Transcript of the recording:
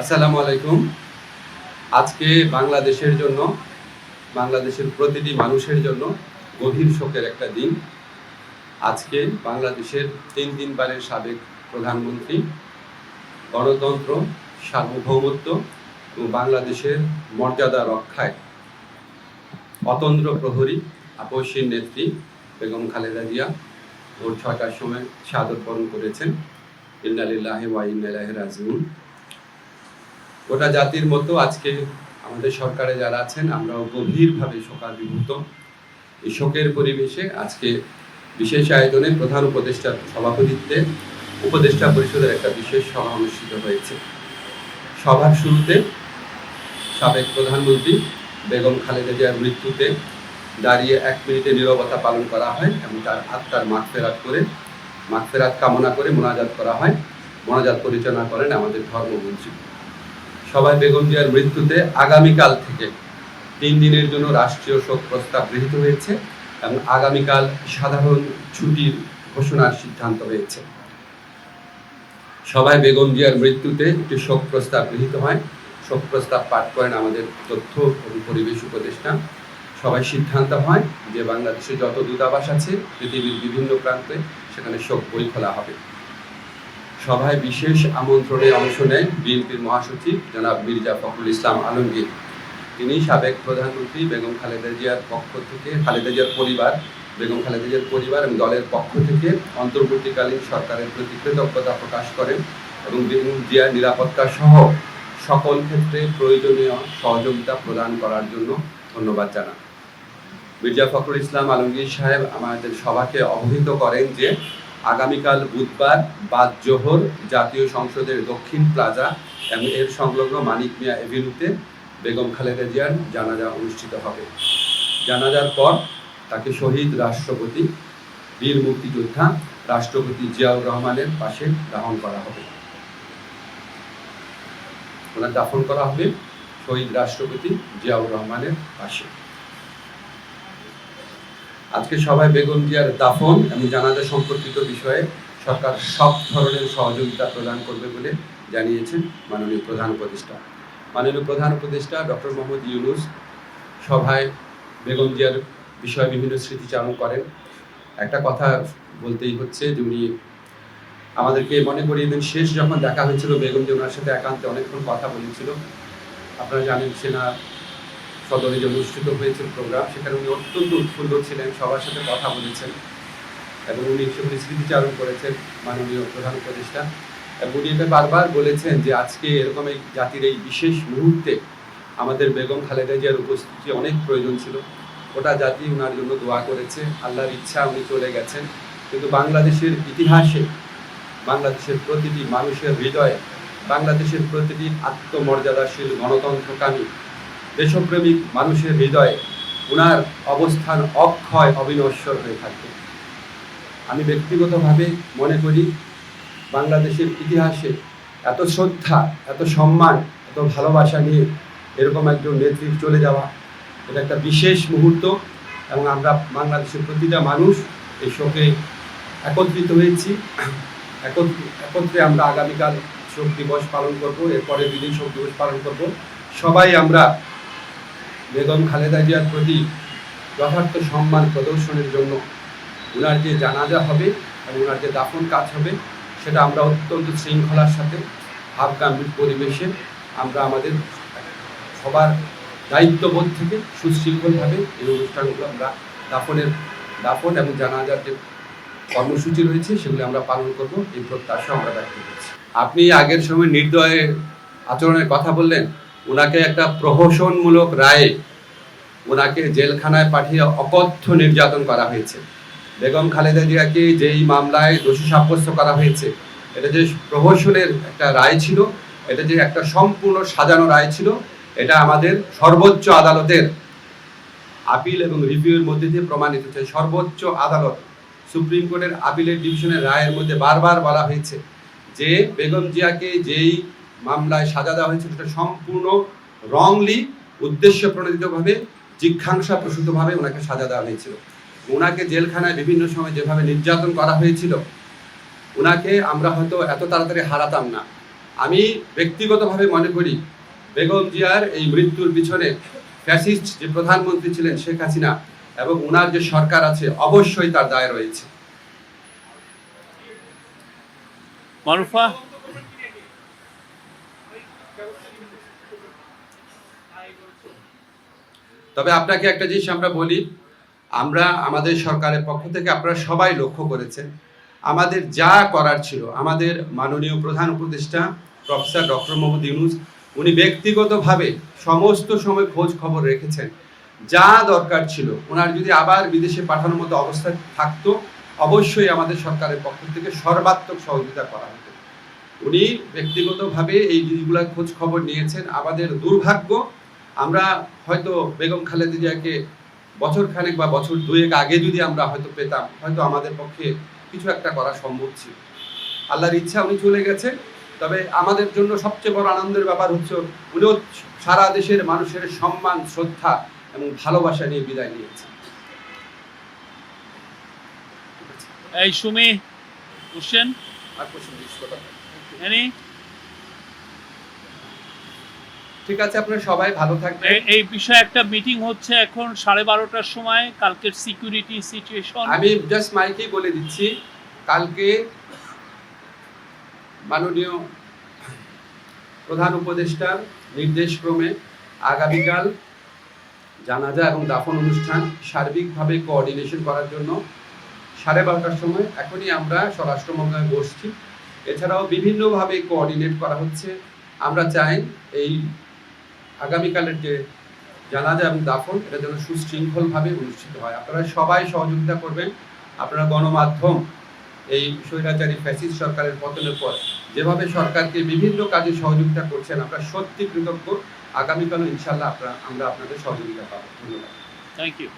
আসসালামু আলাইকুম। আজকে বাংলাদেশের জন্য, বাংলাদেশের প্রতিটি মানুষের জন্য গভীর শোকের একটা দিন। আজকে বাংলাদেশের তিন তিনবারের সাবেক প্রধানমন্ত্রী, গণতন্ত্র, সার্বভৌমত্ব এবং বাংলাদেশের মর্যাদা রক্ষায় অতন্ত্র প্রহরী, আপসীর নেত্রী বেগম খালেদা জিয়া ভোর ছয়টার সময় শাহাদত বরণ করেছেন। ইন্নালিল্লাহ ওয়া ইন্না রাজিউন। গোটা জাতির মতো আজকে আমাদের সরকারে যারা আছেন, আমরাও গভীরভাবে শোকাভিভূত এই শোকের পরিবেশে আজকে বিশেষ আয়োজনে প্রধান উপদেষ্টার সভাপতিত্বে উপদেষ্টা পরিষদের একটা বিশেষ সভা অনুষ্ঠিত হয়েছে। সভার শুরুতে সাবেক প্রধানমন্ত্রী বেগম খালেদা জিয়ার মৃত্যুতে দাঁড়িয়ে এক মিনিটে নীরবতা পালন করা হয় এবং তার আত্মার মাঠ ফেরাত করে মাগফেরাত কামনা করে মোনাজাত করা হয়। মোনাজাত পরিচালনা করেন আমাদের ধর্মমন্ত্রী। সবাই বেগম জিয়ার মৃত্যুতে আগামীকাল থেকে তিন দিনের জন্য রাষ্ট্রীয় শোক প্রস্তাব গৃহীত হয়েছে এবং আগামীকাল সাধারণ ছুটির ঘোষণার সিদ্ধান্ত হয়েছে। সবাই বেগম জিয়ার মৃত্যুতে একটি শোক প্রস্তাব গৃহীত হয়। শোক প্রস্তাব পাঠ করেন আমাদের তথ্য এবং পরিবেশ উপদেষ্টা। সবাই সিদ্ধান্ত হয় যে বাংলাদেশে যত দূতাবাস আছে, পৃথিবীর বিভিন্ন প্রান্তে সেখানে শোক বই খোলা হবে। সভায় বিশেষ আমন্ত্রণে অংশ নেয় বিএনপির মহাসচিব জনাব মির্জা ফখরুল ইসলাম আলমগীর। তিনি সাবেক প্রধানমন্ত্রী বেগম খালেদা জিয়ার পক্ষ থেকে, খালেদা জিয়ার পরিবার, বেগম খালেদা জিয়ার পরিবার এবং দলের পক্ষ থেকে অন্তর্বর্তীকালীন সরকারের প্রতি কৃতজ্ঞতা প্রকাশ করেন এবং বেগম জিয়ার নিরাপত্তা সহ সকল ক্ষেত্রে প্রয়োজনীয় সহযোগিতা প্রদান করার জন্য ধন্যবাদ জানান। মির্জা ফখরুল ইসলাম আলমগীর সাহেব আমাদের সভাকে অবহিত করেন যে আগামীকাল বুধবার বাদ জোহর জাতীয় সংসদের দক্ষিণ প্লাজা এবং এর সংলগ্ন মানিক মিয়া এভিনিউতে বেগম খালেদা জিয়ার জানাজা অনুষ্ঠিত হবে। জানাজার পর তাকে শহীদ রাষ্ট্রপতি, বীর মুক্তিযোদ্ধা, রাষ্ট্রপতি জিয়াউর রহমানের পাশে দাহন করা হবে। ওনার দাফন করা হবে শহীদ রাষ্ট্রপতি জিয়াউর রহমানের পাশে। আজকে সবাই বেগম জিয়ার দাফন এবং জানাজা সম্পর্কিত বিষয়ে সরকার সব ধরনের সহযোগিতা প্রদান করবে বলে জানিয়েছেন মাননীয় প্রধান উপদেষ্টা। মাননীয় প্রধান উপদেষ্টা ডক্টর মোহাম্মদ ইউনুস সভায় বেগম জিয়ার বিষয়ে বিভিন্ন স্মৃতিচারণ করেন। একটা কথা বলতেই হচ্ছে যে উনি আমাদেরকে মনে করিয়ে দেন, শেষ যখন দেখা হয়েছিল বেগম যে ওনার সাথে একান্তে অনেকক্ষণ কথা বলেছিল। আপনারা জানেন সেনা সদরে যে অনুষ্ঠিত হয়েছিল প্রোগ্রাম সেখানে উনি অত্যন্ত উৎফুল্ল ছিলেন, সবার সাথে কথা বলেছেন এবং উনি সেগুলি স্মৃতিচারণ করেছেন মাননীয় প্রধান উপদেষ্টা। এবং উনি এটা বারবার বলেছেন যে আজকে এরকম এই জাতির এই বিশেষ মুহূর্তে আমাদের বেগম খালেদা জিয়ার উপস্থিতি অনেক প্রয়োজন ছিল। ওটা জাতি ওনার জন্য দোয়া করেছে, আল্লাহর ইচ্ছা উনি চলে গেছেন। কিন্তু বাংলাদেশের ইতিহাসে, বাংলাদেশের প্রতিটি মানুষের হৃদয়ে, বাংলাদেশের প্রতিটি আত্মমর্যাদাশীল গণতন্ত্রকামী দেশপ্রেমিক মানুষের হৃদয়ে ওনার অবস্থান অক্ষয় অবিনশ্বর হয়ে থাকবে আমি ব্যক্তিগতভাবে মনে করি, বাংলাদেশের ইতিহাসে এত শ্রদ্ধা, এত সম্মান, এত ভালোবাসা নিয়ে এরকম একজন নেত্রী চলে যাওয়া, এটা একটা বিশেষ মুহূর্ত এবং আমরা বাংলাদেশের প্রতিটা মানুষ এই শোকে একত্রিত হয়েছি। একত্র- আমরা আগামীকাল শোক দিবস পালন করব এরপরে দিন শোক দিবস পালন করব। সবাই আমরা বেগম খালেদা জিয়ার প্রতি যথার্থ সম্মান প্রদর্শনের জন্য ওনার যে জানাজা হবে এবং ওনার যে দাফন কাজ হবে, সেটা আমরা অত্যন্ত শৃঙ্খলার সাথে ভাবগাম্ভীর পরিবেশে আমরা আমাদের সবার দায়িত্ববোধ থেকে সুশৃঙ্খলভাবে এই অনুষ্ঠানগুলো আমরা দাফনের, দাফন এবং জানাজার যে কর্মসূচি রয়েছে, সেগুলি আমরা পালন করব। এই প্রত্যাশা আমরা ব্যক্ত করছি। আপনি আগের সময় নির্দয়ে আচরণের কথা বললেন। ওনাকে একটা প্রহসনমূলক রায়ে ওনাকে জেলখানায় পাঠিয়ে অকথ্য নির্যাতন করা হয়েছে। বেগম খালেদা জিয়াকে যেই মামলায় দোষী সাব্যস্ত করা হয়েছে, এটা যে প্রহসনের একটা রায় ছিল, এটা যে একটা সম্পূর্ণ সাজানো রায় ছিল, এটা আমাদের সর্বোচ্চ আদালতের আপিল এবং রিভিউয়ের মধ্যে দিয়ে প্রমাণিত হয়েছে। সর্বোচ্চ আদালত, সুপ্রিম কোর্টের আপিলের ডিভিশনের রায়ের মধ্যে বারবার বলা হয়েছে যে বেগম জিয়াকে যেই মামলায় সাজা দেওয়া হয়েছে সেটা সম্পূর্ণ রংলি উদ্দেশ্য প্রণোদিতভাবে জিজ্ঞাসা প্রসূতভাবে ওনাকে সাজা দেওয়া হয়েছিল। ওনাকে জেলখানায় বিভিন্ন সময় যেভাবে নির্যাতন করা হয়েছিল, ওনাকে আমরা হয়তো এত তাড়াতাড়ি হারাতাম না। আমি ব্যক্তিগতভাবে মনে করি, বেগম জিয়ার এই মৃত্যুর পিছনে ফ্যাসিস্ট যে প্রধানমন্ত্রী ছিলেন শেখ হাসিনা এবং ওনার যে সরকার আছে, অবশ্যই তার দায় রয়েছে। মারুফা? তবে আপনাকে একটা জিনিস আমরা বলি, আমরা আমাদের সরকারের পক্ষ থেকে আপনারা সবাই লক্ষ্য করেছেন, আমাদের যা করার ছিল, আমাদের মাননীয় প্রধান উপদেষ্টা প্রফেসর ডক্টর মোহাম্মদ ইউনুস, উনি ব্যক্তিগতভাবে সমস্ত সময় খোঁজ খবর রেখেছেন। যা দরকার ছিল, ওনার যদি আবার বিদেশে পাঠানোর মতো অবস্থা থাকতো, অবশ্যই আমাদের সরকারের পক্ষ থেকে সর্বাত্মক সহযোগিতা করা হতো। উনি ব্যক্তিগতভাবে এই জিনিসগুলো খোঁজ খবর নিয়েছেন। আমাদের দুর্ভাগ্য আমরা হয়তো বেগম খালেদা জিয়াকে বছর খানেক বা বছর দুয়েক আগে যদি আমরা হয়তো পেতাম হয়তো আমাদের পক্ষে কিছু একটা করা সম্ভব ছিল। আল্লাহর ইচ্ছা উনি চলে গেছে তবে আমাদের জন্য সবচেয়ে বড় আনন্দের ব্যাপার হচ্ছে উনিও সারা দেশের মানুষের সম্মান শ্রদ্ধা এবং ভালোবাসা নিয়ে বিদায় নিয়েছে এই সুমি কোশ্চেন আর প্রশ্ন? এনি ঠিক আছে আপনারা সবাই ভালো থাকবেন। এই বিষয়ে একটা মিটিং হচ্ছে এখন সাড়ে বারোটার সময় কালকের সিকিউরিটি সিচুয়েশন আমি জাস্ট মাইকেই বলে দিচ্ছি কালকে মাননীয় প্রধান উপদেষ্টার নির্দেশক্রমে আগামীকাল জানাজা এবং দাফন অনুষ্ঠান সার্বিকভাবে কোঅর্ডিনেশন করার জন্য সাড়ে বারোটার সময় এখনই আমরা স্বরাষ্ট্র মন্ত্রণালয়ে বসছি। এছাড়াও বিভিন্নভাবে কোঅর্ডিনেট করা হচ্ছে। আমরা চাই এই আগামীকালের যে জানাজা এবং দাফন, এটা যেন সুশৃঙ্খলভাবে অনুষ্ঠিত হয়। আপনারা সবাই সহযোগিতা করবেন। আপনারা গণমাধ্যম, এই স্বৈরাচারী ফ্যাসিস্ট সরকারের পতনের পর যেভাবে সরকারকে বিভিন্ন কাজে সহযোগিতা করছেন, আমরা সত্যি কৃতজ্ঞ। আগামীকালও ইনশাল্লাহ আপনারা, আমরা আপনাদের সহযোগিতা পাবো। ধন্যবাদ। Thank you